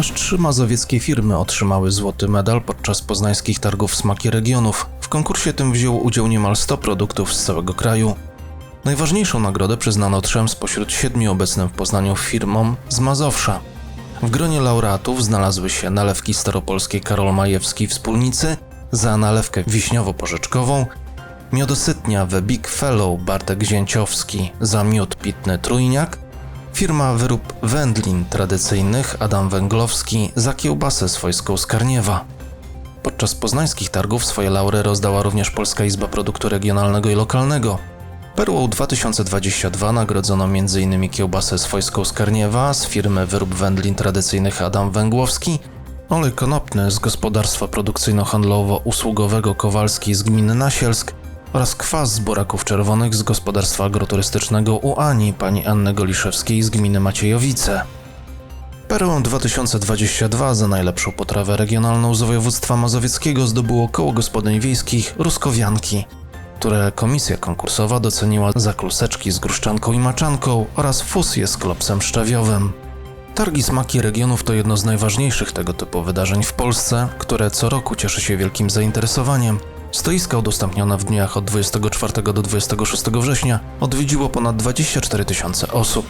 Aż trzy mazowieckie firmy otrzymały złoty medal podczas poznańskich targów Smaki Regionów. W konkursie tym wzięło udział niemal 100 produktów z całego kraju. Najważniejszą nagrodę przyznano trzem spośród siedmiu obecnym w Poznaniu firmom z Mazowsza. W gronie laureatów znalazły się nalewki staropolskie Karol Majewski Wspólnicy za nalewkę wiśniowo-porzeczkową, miodosytnia The Big Fellow Bartek Zięciowski za miód pitny Trójniak, firma wyrób wędlin tradycyjnych Adam Węglowski za kiełbasę swojską z Karniewa. Podczas poznańskich targów swoje laury rozdała również Polska Izba Produktu Regionalnego i Lokalnego. Perłą 2022 nagrodzono m.in. kiełbasę swojską z Karniewa z firmy wyrób wędlin tradycyjnych Adam Węgłowski, olej konopny z gospodarstwa produkcyjno-handlowo-usługowego Kowalski z gminy Nasielsk oraz kwas z buraków czerwonych z gospodarstwa agroturystycznego u Ani pani Anny Goliszewskiej z gminy Maciejowice. Perłę 2022 za najlepszą potrawę regionalną z województwa mazowieckiego zdobyło koło gospodyń wiejskich Ruskowianki, które komisja konkursowa doceniła za kluseczki z gruszczanką i maczanką oraz fusję z klopsem szczawiowym. Targi Smaki Regionów to jedno z najważniejszych tego typu wydarzeń w Polsce, które co roku cieszy się wielkim zainteresowaniem. Stoiska udostępnione w dniach od 24 do 26 września odwiedziło ponad 24 tysiące osób.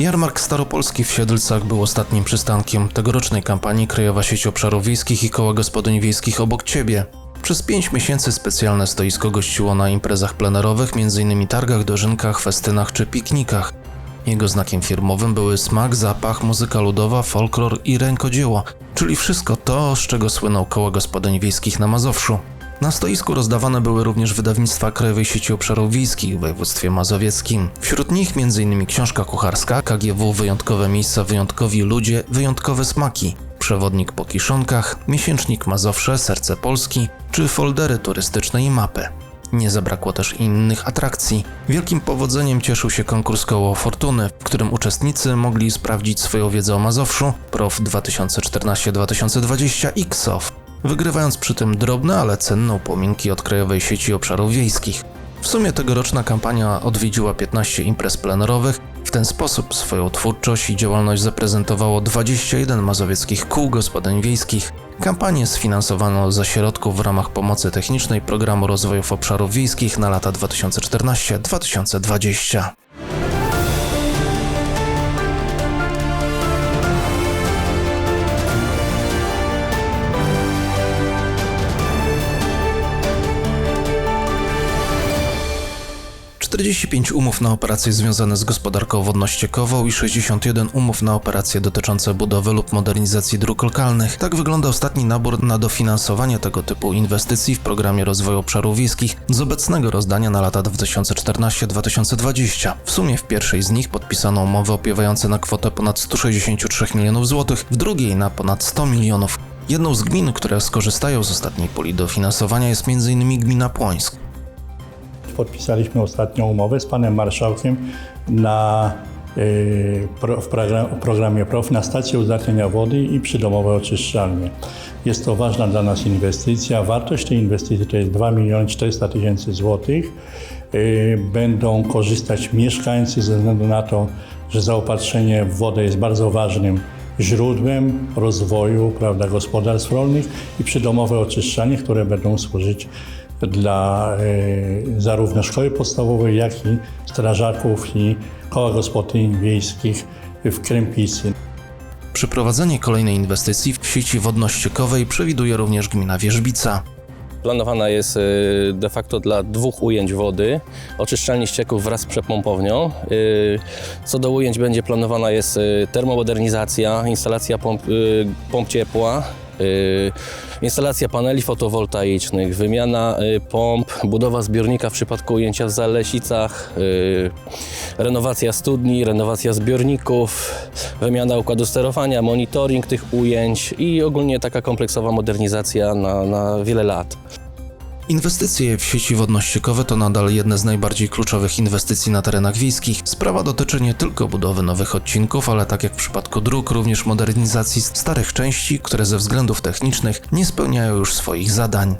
Jarmark Staropolski w Siedlcach był ostatnim przystankiem tegorocznej kampanii Krajowa Sieć Obszarów Wiejskich i Koła Gospodyń Wiejskich obok Ciebie. Przez 5 miesięcy specjalne stoisko gościło na imprezach plenerowych, m.in. targach, dożynkach, festynach czy piknikach. Jego znakiem firmowym były smak, zapach, muzyka ludowa, folklor i rękodzieło, czyli wszystko to, z czego słynął koło gospodyń wiejskich na Mazowszu. Na stoisku rozdawane były również wydawnictwa Krajowej Sieci Obszarów Wiejskich w województwie mazowieckim. Wśród nich m.in. książka kucharska, KGW Wyjątkowe Miejsca, Wyjątkowi Ludzie, Wyjątkowe Smaki, przewodnik po kiszonkach, miesięcznik Mazowsze, Serce Polski, czy foldery turystyczne i mapy. Nie zabrakło też innych atrakcji. Wielkim powodzeniem cieszył się konkurs Koło Fortuny, w którym uczestnicy mogli sprawdzić swoją wiedzę o Mazowszu, PROF 2014-2020 i KSOF, wygrywając przy tym drobne, ale cenne upominki od Krajowej Sieci Obszarów Wiejskich. W sumie tegoroczna kampania odwiedziła 15 imprez plenerowych. W ten sposób swoją twórczość i działalność zaprezentowało 21 mazowieckich kół gospodyń wiejskich. Kampanię sfinansowano ze środków w ramach pomocy technicznej Programu Rozwojów Obszarów Wiejskich na lata 2014-2020. Czterdzieści pięć umów na operacje związane z gospodarką wodno-ściekową i 61 umów na operacje dotyczące budowy lub modernizacji dróg lokalnych. Tak wygląda ostatni nabór na dofinansowanie tego typu inwestycji w programie rozwoju obszarów wiejskich z obecnego rozdania na lata 2014-2020. W sumie w pierwszej z nich podpisano umowy opiewające na kwotę ponad 163 milionów złotych, w drugiej na ponad 100 milionów. Jedną z gmin, które skorzystają z ostatniej puli dofinansowania jest m.in. gmina Płońsk. Podpisaliśmy ostatnią umowę z panem marszałkiem na, y, w program, programie PROF na stację uzdatniania wody i przydomowe oczyszczalnie. Jest to ważna dla nas inwestycja. Wartość tej inwestycji to jest 2 miliony 400 tysięcy złotych. Y, Będą korzystać mieszkańcy ze względu na to, że zaopatrzenie w wodę jest bardzo ważnym źródłem rozwoju prawda, gospodarstw rolnych i przydomowe oczyszczalnie, które będą służyć dla y, zarówno szkoły podstawowej, jak i strażaków i koła gospodyń wiejskich w Krępicy. Przeprowadzenie kolejnej inwestycji w sieci wodno-ściekowej przewiduje również gmina Wierzbica. Planowana jest y, de facto dla dwóch ujęć wody, oczyszczalni ścieków wraz z przepompownią. Y, Co do ujęć będzie planowana jest termomodernizacja, instalacja pomp, pomp ciepła, instalacja paneli fotowoltaicznych, wymiana y, pomp, budowa zbiornika w przypadku ujęcia w Zalesicach, y, renowacja studni, renowacja zbiorników, wymiana układu sterowania, monitoring tych ujęć i ogólnie taka kompleksowa modernizacja na, na wiele lat. Inwestycje w sieci wodno-ściekowe to nadal jedne z najbardziej kluczowych inwestycji na terenach wiejskich. Sprawa dotyczy nie tylko budowy nowych odcinków, ale tak jak w przypadku dróg, również modernizacji starych części, które ze względów technicznych nie spełniają już swoich zadań.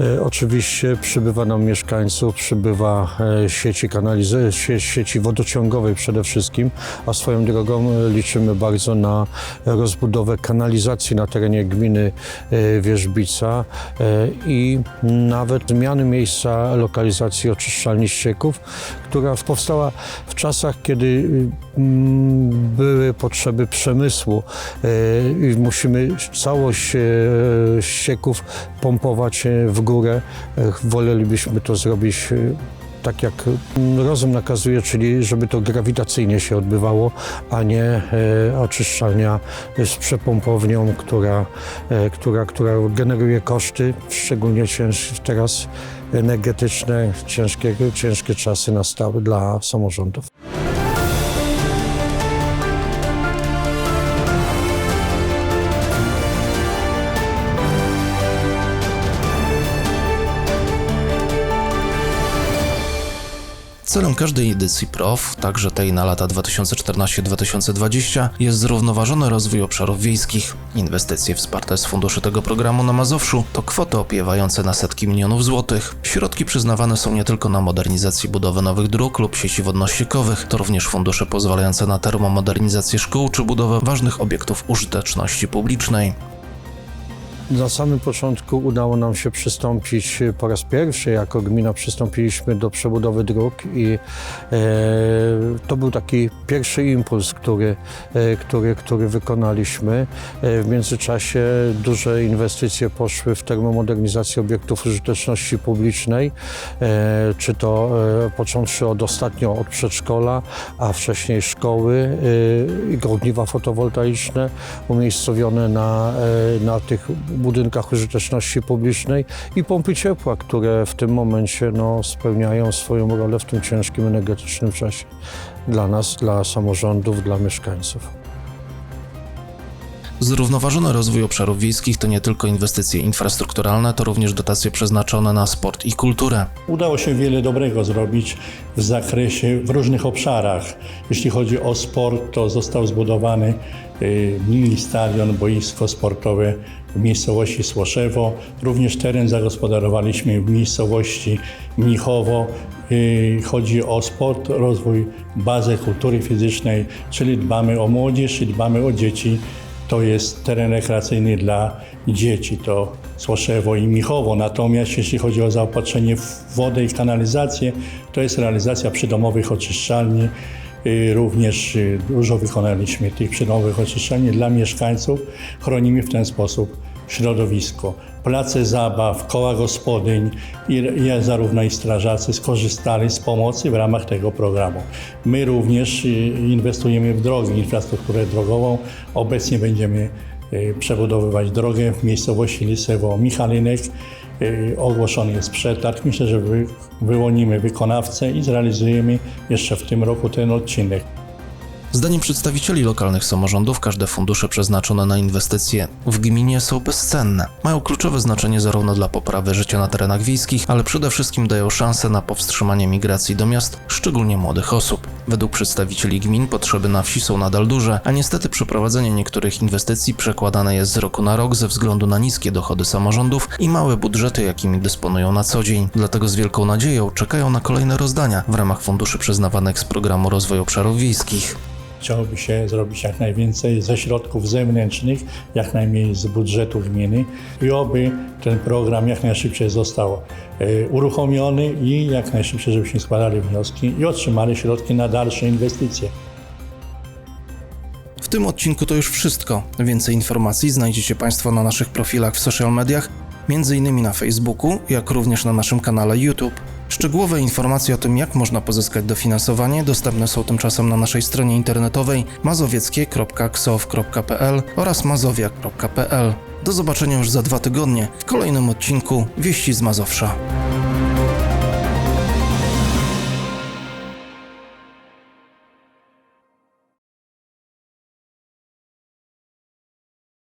E, Oczywiście przybywa nam mieszkańców, przybywa e, sieci, kanaliz- sie- sieci wodociągowej przede wszystkim, a swoją drogą e, liczymy bardzo na rozbudowę kanalizacji na terenie gminy Wierzbica i nawet zmiany miejsca lokalizacji oczyszczalni ścieków, która powstała w czasach, kiedy mm, były potrzeby przemysłu i musimy całość ścieków pompować w górę. E, Wolelibyśmy to zrobić e, tak jak rozum nakazuje, czyli żeby to grawitacyjnie się odbywało, a nie e, oczyszczalnia z przepompownią, która, która, która generuje koszty, szczególnie teraz energetyczne, ciężkie, ciężkie czasy nastały dla samorządów. Celem każdej edycji PROW, także tej na lata 2014-2020, jest zrównoważony rozwój obszarów wiejskich. Inwestycje wsparte z funduszy tego programu na Mazowszu to kwoty opiewające na setki milionów złotych. Środki przyznawane są nie tylko na modernizację budowy nowych dróg lub sieci wodno-ściekowych, to również fundusze pozwalające na termomodernizację szkół czy budowę ważnych obiektów użyteczności publicznej. Na samym początku udało nam się przystąpić e, po raz pierwszy, jako gmina przystąpiliśmy do przebudowy dróg i e, to był taki pierwszy impuls, który, e, który, który wykonaliśmy. E, w międzyczasie duże inwestycje poszły w termomodernizację obiektów użyteczności publicznej, e, czy to e, począwszy od ostatnio od przedszkola, a wcześniej szkoły e, i ogniwa fotowoltaiczne umiejscowione na, e, na tych budynkach użyteczności publicznej i pompy ciepła, które w tym momencie no, spełniają swoją rolę w tym ciężkim energetycznym czasie dla nas, dla samorządów, dla mieszkańców. Zrównoważony rozwój obszarów wiejskich to nie tylko inwestycje infrastrukturalne, to również dotacje przeznaczone na sport i kulturę. Udało się wiele dobrego zrobić w zakresie, w różnych obszarach. Jeśli chodzi o sport, to został zbudowany y, mini stadion, boisko sportowe w miejscowości Słoszewo. Również teren zagospodarowaliśmy w miejscowości Mnichowo. Y, Chodzi o sport, rozwój, bazę kultury fizycznej, czyli dbamy o młodzież dbamy o dzieci. To jest teren rekreacyjny dla dzieci, to Słoszewo i Michowo. Natomiast jeśli chodzi o zaopatrzenie w wodę i kanalizację, to jest realizacja przydomowych oczyszczalni. Y, Również y, dużo wykonaliśmy tych przydomowych oczyszczalni dla mieszkańców. Chronimy w ten sposób środowisko. Place zabaw, koła gospodyń i, i zarówno i strażacy skorzystali z pomocy w ramach tego programu. My również y, inwestujemy w drogi, infrastrukturę drogową. Obecnie będziemy y, przebudowywać drogę w miejscowości Lisewo Michalinek. Y, Ogłoszony jest przetarg. Myślę, że wy, wyłonimy wykonawcę i zrealizujemy jeszcze w tym roku ten odcinek. Zdaniem przedstawicieli lokalnych samorządów każde fundusze przeznaczone na inwestycje w gminie są bezcenne. Mają kluczowe znaczenie zarówno dla poprawy życia na terenach wiejskich, ale przede wszystkim dają szansę na powstrzymanie migracji do miast, szczególnie młodych osób. Według przedstawicieli gmin potrzeby na wsi są nadal duże, a niestety przeprowadzenie niektórych inwestycji przekładane jest z roku na rok ze względu na niskie dochody samorządów i małe budżety, jakimi dysponują na co dzień. Dlatego z wielką nadzieją czekają na kolejne rozdania w ramach funduszy przyznawanych z programu rozwoju obszarów wiejskich. Chciałoby się zrobić jak najwięcej ze środków zewnętrznych, jak najmniej z budżetu gminy i oby ten program jak najszybciej został e, uruchomiony i jak najszybciej, żebyśmy składali wnioski i otrzymali środki na dalsze inwestycje. W tym odcinku to już wszystko. Więcej informacji znajdziecie Państwo na naszych profilach w social mediach, m.in. na Facebooku, jak również na naszym kanale YouTube. Szczegółowe informacje o tym, jak można pozyskać dofinansowanie, dostępne są tymczasem na naszej stronie internetowej mazowieckie.ksow.pl oraz mazowiak.pl. Do zobaczenia już za dwa tygodnie w kolejnym odcinku Wieści z Mazowsza.